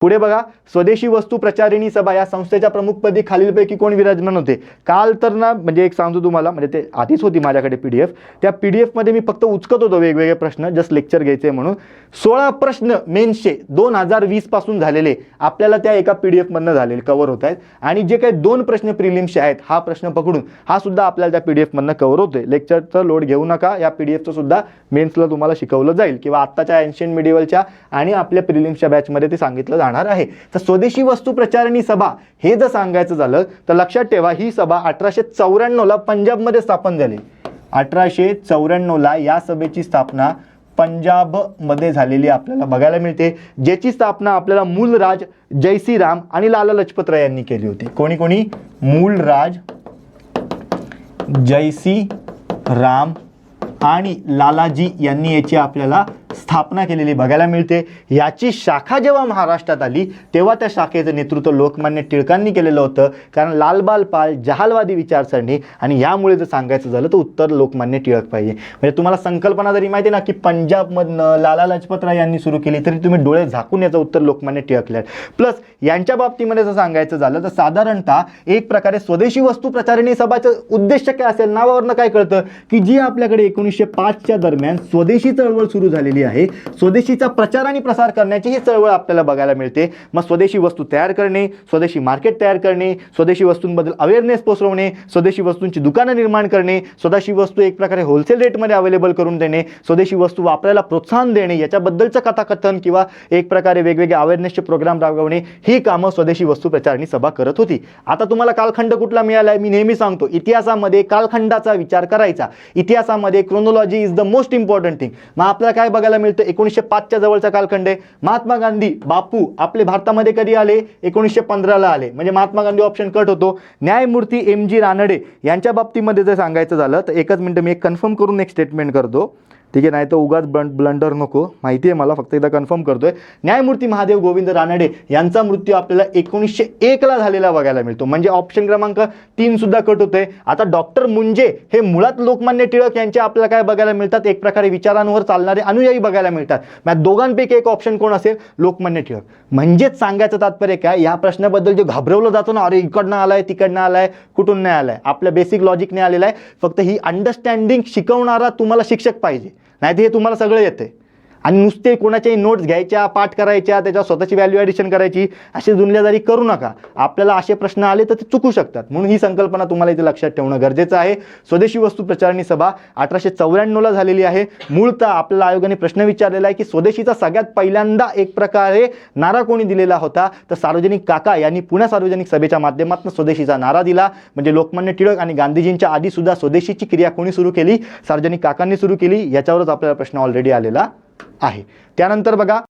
पुढे बघा स्वदेशी वस्तू प्रचारिणी सभा या संस्थेच्या प्रमुखपदी खालीलपैकी कोण विराजमान होते? काल तर ना म्हणजे एक सांगतो तुम्हाला म्हणजे ते आधीच होती माझ्याकडे पी डी एफ. त्या पी डी एफमध्ये मी फक्त उचकत होतो वेगवेगळे प्रश्न जस्ट लेक्चर घ्यायचे म्हणून. सोळा प्रश्न मेन्सचे दोन हजार वीसपासून झालेले आपल्याला त्या एका पी डी एफमधनं झालेले कवर होत आहेत. आणि जे काही दोन प्रश्न प्रिलिम्सचे आहेत हा प्रश्न पकडून हा सुद्धा आपल्याला त्या पी डी एफमधनं कवर होतोय. लेक्चरचं लोड घेऊ नका या पी डी एफचं सुद्धा मेन्सला तुम्हाला शिकवलं जाईल. किंवा आत्ताच्या एन्शियन मिडिवलच्या आणि आपल्या प्रिलिम्सच्या बॅचमध्ये ते सांगितलं जाणार आहे. तर स्वदेशी वस्तू प्रचारणी सभा हे जर सांगायचं झालं तर लक्षात ठेवा ही सभा अठराशे चौऱ्याण्णवला पंजाबमध्ये स्थापन झाली. अठराशे चौऱ्याण्णवला या सभेची स्थापना पंजाबमध्ये झालेली आपल्याला बघायला मिळते ज्याची स्थापना आपल्याला मूलराज जयसीराम आणि लाला लजपत राय यांनी केली होती. कोणी कोणी? मूलराज जयसी राम आणि लालाजी यांनी याची आपल्याला स्थापना केलेली बघायला मिळते. याची शाखा जेव्हा महाराष्ट्रात आली तेव्हा त्या शाखेचं नेतृत्व लोकमान्य टिळकांनी केलेलं होतं. कारण लालबाल पाल जहालवादी विचारसरणी आणि यामुळे जर सांगायचं झालं तर उत्तर लोकमान्य टिळक पाहिजे. म्हणजे तुम्हाला संकल्पना जरी माहिती ना की पंजाबमधनं लाला लजपत राय यांनी सुरू केली तरी तुम्ही डोळे झाकून याचं उत्तर लोकमान्य टिळक प्लस यांच्या बाबतीमध्ये जर सांगायचं झालं तर साधारणतः एक प्रकारे स्वदेशी वस्तू प्रचारिणी सभाचं उद्देश काय असेल नावावरनं काय कळतं? की जी आपल्याकडे एकोणीसशे पाचच्या दरम्यान स्वदेशी चळवळ सुरू झालेली आहे स्वदेशीचा प्रचार आणि प्रसार करण्याची ही चळवळ आपल्याला बघायला मिळते. मग स्वदेशी वस्तू तयार करणे स्वदेशी मार्केट तयार करणे स्वदेशी वस्तूंबद्दल अवेअरनेस पोचवणे स्वदेशी वस्तूंची दुकानं निर्माण करणे स्वदेशी वस्तू एक प्रकारे होलसेल रेटमध्ये अवेलेबल करून देणे स्वदेशी वस्तू वापरायला प्रोत्साहन देणे याच्याबद्दलचं कथाकथन किंवा एक प्रकारे वेगवेगळे अवेअरनेसचे प्रोग्राम राबवणे ही कामं स्वदेशी वस्तू प्रचारणी सभा करत होती. आता तुम्हाला कालखंड कुठला मिळाला आहे मी नेहमी सांगतो इतिहासामध्ये कालखंडाचा विचार करायचा. इतिहासामध्ये chronology is the most important thing मग आपल्याला काय बघायला मिळतं? एकोणीसशे पाचच्या जवळचा कालखंड आहे. महात्मा गांधी बापू आपले भारतामध्ये कधी आले? एकोणीसशे पंधराला आले. म्हणजे महात्मा गांधी ऑप्शन कट होतो. न्यायमूर्ती एम जी रानडे यांच्या बाबतीमध्ये जर सांगायचं झालं तर एकच मिनटं मी एक कन्फर्म करून एक स्टेटमेंट करतो. ठीक आहे नाही तर उगाच ब्लंड ब्लंडर नको. माहिती आहे मला फक्त एकदा कन्फर्म करतो आहे न्यायमूर्ती महादेव गोविंद रानडे यांचा मृत्यू आपल्याला एकोणीसशे एकला झालेला बघायला मिळतो. म्हणजे ऑप्शन क्रमांक तीनसुद्धा कट कट होतोय. आता डॉक्टर मुंजे हे मुळात लोकमान्य टिळक यांचे आपल्याला काय बघायला मिळतात? एक प्रकारे विचारांवर चालणारे अनुयायी बघायला मिळतात. मग दोघांपैकी एक ऑप्शन कोण असेल? लोकमान्य टिळक. म्हणजेच सांगायचं तात्पर्य काय? या प्रश्नाबद्दल जे घाबरवलं जातो ना अरे इकडनं आलाय तिकडनं आलाय कुठून नाही आलाय? आपल्या बेसिक लॉजिकने आलेला आहे. फक्त ही अंडरस्टँडिंग शिकवणारा तुम्हाला शिक्षक पाहिजे. नाही तर हे तुम्हाला सगळं येते आणि नुसते कोणाच्याही नोट्स घ्यायच्या पाठ करायच्या त्याच्या स्वतःची व्हॅल्यू ॲडिशन करायची अशी दुनियादारी करू नका. आपल्याला असे प्रश्न आले तर ते चुकू शकतात. म्हणून ही संकल्पना तुम्हाला इथे लक्षात ठेवणं गरजेचं आहे. स्वदेशी वस्तू प्रचारणी सभा अठराशे चौऱ्याण्णवला झालेली आहे. मूळतः आपल्याला आयोगाने प्रश्न विचारलेला आहे की स्वदेशीचा सगळ्यात पहिल्यांदा एक प्रकारे नारा कोणी दिलेला होता? तर सार्वजनिक काका यांनी पुण्या सार्वजनिक सभेच्या माध्यमातून स्वदेशीचा नारा दिला. म्हणजे लोकमान्य टिळक आणि गांधीजींच्या आधी सुद्धा स्वदेशीची क्रिया कोणी सुरू केली? सार्वजनिक काकांनी सुरू केली? याच्यावरच आपल्याला प्रश्न ऑलरेडी आलेला आहे. त्यानंतर बघा